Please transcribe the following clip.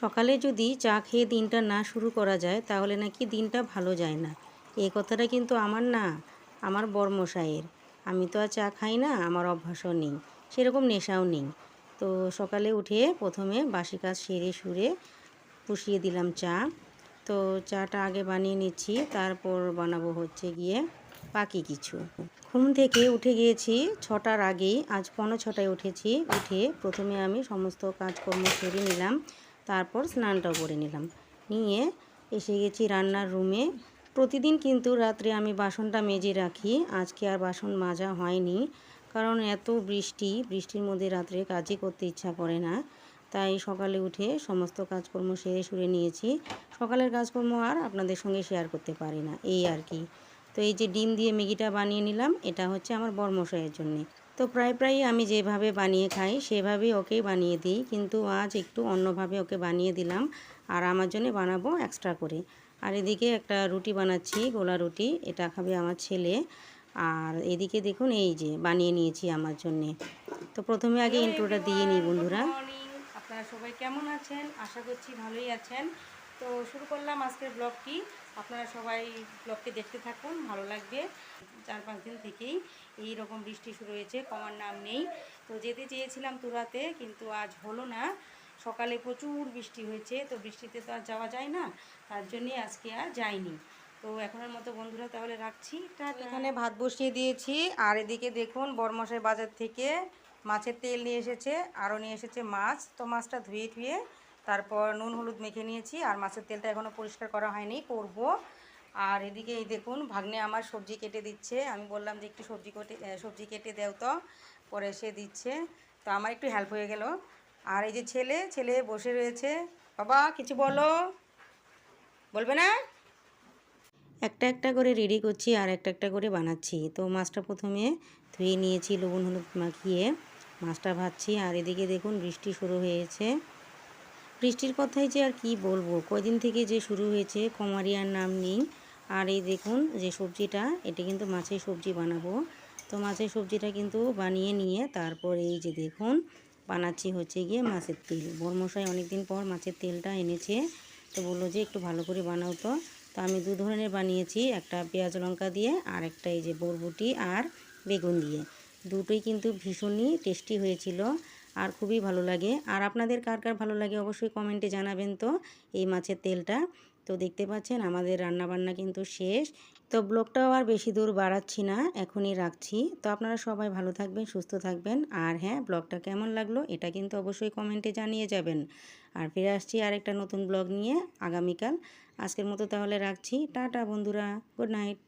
সকালে যদি চা খেয়ে দিনটা না শুরু করা যায়, তাহলে নাকি দিনটা ভালো যায় না। এই কথাটা কিন্তু আমার না, আমার বর্মশায়ের আমি তো আর চা খাই না, আমার অভ্যাসও নেই, সেরকম নেশাও নেই। তো সকালে উঠে প্রথমে বাসি কাজ সেরে সুরে পুষিয়ে দিলাম চা। তো চাটা আগে বানিয়ে নিচ্ছি, তারপর বানাবো হচ্ছে গিয়ে বাকি কিছু। ঘুম থেকে উঠে গিয়েছি ছটার আগেই, আজ পনেরো ছটায় উঠেছি, উঠে প্রথমে আমি সমস্ত কাজকর্ম সেরে নিলাম। তারপর স্নানটাও করে নিলাম। নিয়ে এসে গেছি রান্নার রুমে। প্রতিদিন কিন্তু রাত্রে আমি বাসনটা মেজে রাখি। আজকে আর বাসন মাজা হয়নি, কারণ এত বৃষ্টি। বৃষ্টির মধ্যে রাত্রে কাজই করতে ইচ্ছা করে না। তাই সকালে উঠে সমস্ত কাজকর্ম সেরে সুরে নিয়েছি। সকালের কাজকর্ম আর আপনাদের সঙ্গে শেয়ার করতে পারি না, এই আর কি। তো এই যে ডিম দিয়ে ম্যাগিটা বানিয়ে নিলাম, এটা হচ্ছে আমার বর্মশাইয়ের জন্যে। তো প্রায় প্রায়ই আমি যেভাবে বানিয়ে খাই সেভাবেই ওকেই বানিয়ে দিই। কিন্তু আজ একটু অন্যভাবে ওকে বানিয়ে দিলাম আর আমার জন্য বানাবো এক্সট্রা করে। আর এদিকে একটা রুটি বানাচ্ছি গোলা রুটি। এটা খাবে আমার ছেলে। আর এদিকে দেখুন এই যে বানিয়ে নিয়েছি আমার জন্যে। তো প্রথমে আগে ইন্ট্রোটা দিয়ে নিই বন্ধুরা। আপনারা সবাই কেমন আছেন? আশা করছি ভালোই আছেন। তো শুরু করলাম আজকের ব্লগটি আপনারা সবাই ব্লগটি দেখতে থাকুন ভালো লাগবে। চার পাঁচ দিন থেকেই এই রকম বৃষ্টি শুরু হয়েছে কমার নাম নেই। তো যেতে চেয়েছিলাম তুরাতে কিন্তু আজ হলো না। সকালে প্রচুর বৃষ্টি হয়েছে তো বৃষ্টিতে তো আর যাওয়া যায় না। তার জন্যে আজকে আর যাইনি। তো এখনের মতো বন্ধুরা তাহলে রাখছি। এখানে ভাত বসিয়ে দিয়েছি। আর এদিকে দেখুন বরমশাই বাজার থেকে মাছের তেল নিয়ে এসেছে আরও নিয়ে এসেছে মাছ। তো মাছটা ধুয়ে ধুয়ে তারপর নুন হলুদ মেখে নিয়েছি আর মাছের তেলটা এখনও পরিষ্কার করা হয়নি, করব। আর এদিকে এই দেখুন, ভাগ্নে আমার সবজি কেটে দিচ্ছে। আমি বললাম যে একটু সবজি কেটে সবজি কেটে দেও তো, পরে সে দিচ্ছে। তো আমার একটু হেল্প হয়ে গেল। আর এই যে ছেলে ছেলে বসে রয়েছে। বাবা, কিছু বলো? বলবে না? একটা একটা করে রেডি করছি আর একটা একটা করে বানাচ্ছি। তো মাছটা প্রথমে ধুয়ে নিয়েছি, লবণ হলুদ মাখিয়ে। মাছটা ভাজছি আর এদিকে দেখুন, বৃষ্টি শুরু হয়েছে। বৃষ্টির কথাই যে আর কি বলব? কয়দিন থেকে যে শুরু হয়েছে, কমারিয়ার নাম নেই। আর এই দেখুন যে সবজিটা, এটা কিন্তু মাছের সবজি বানাবো। তো মাছের সবজিটা কিন্তু বানিয়ে নিয়ে তারপর এই যে দেখুন, বানাচ্ছি হচ্ছে গিয়ে মাছের তেল। বর্মশাই অনেকদিন পর মাছের তেলটা এনেছে। তো বলল যে একটু ভালো করে বানাও তো। তো আমি দু ধরনের বানিয়েছি, একটা পেঁয়াজ লঙ্কা দিয়ে আর একটা এই যে বরবটি আর বেগুন দিয়ে। দুটোই কিন্তু ভীষণই টেস্টি হয়েছিল। আর খুবই ভালো লাগে। আর আপনাদের কার কার ভালো লাগে অবশ্যই কমেন্টে জানাবেন তো এই মাছের তেলটা। তো দেখতে পাচ্ছেন আমাদের রান্নাবান্না কিন্তু শেষ। তো ব্লগটাও আর বেশি দূর বাড়াচ্ছি না, এখনই রাখছি। তো আপনারা সবাই ভালো থাকবেন, সুস্থ থাকবেন। আর হ্যাঁ ব্লগটা কেমন লাগল এটা কিন্তু অবশ্যই কমেন্টে জানিয়ে যাবেন। আর ফিরে আসছি আরেকটা নতুন ব্লগ নিয়ে আগামীকাল। আজকের মতো তাহলে রাখছি। টাটা বন্ধুরা, গুড নাইট।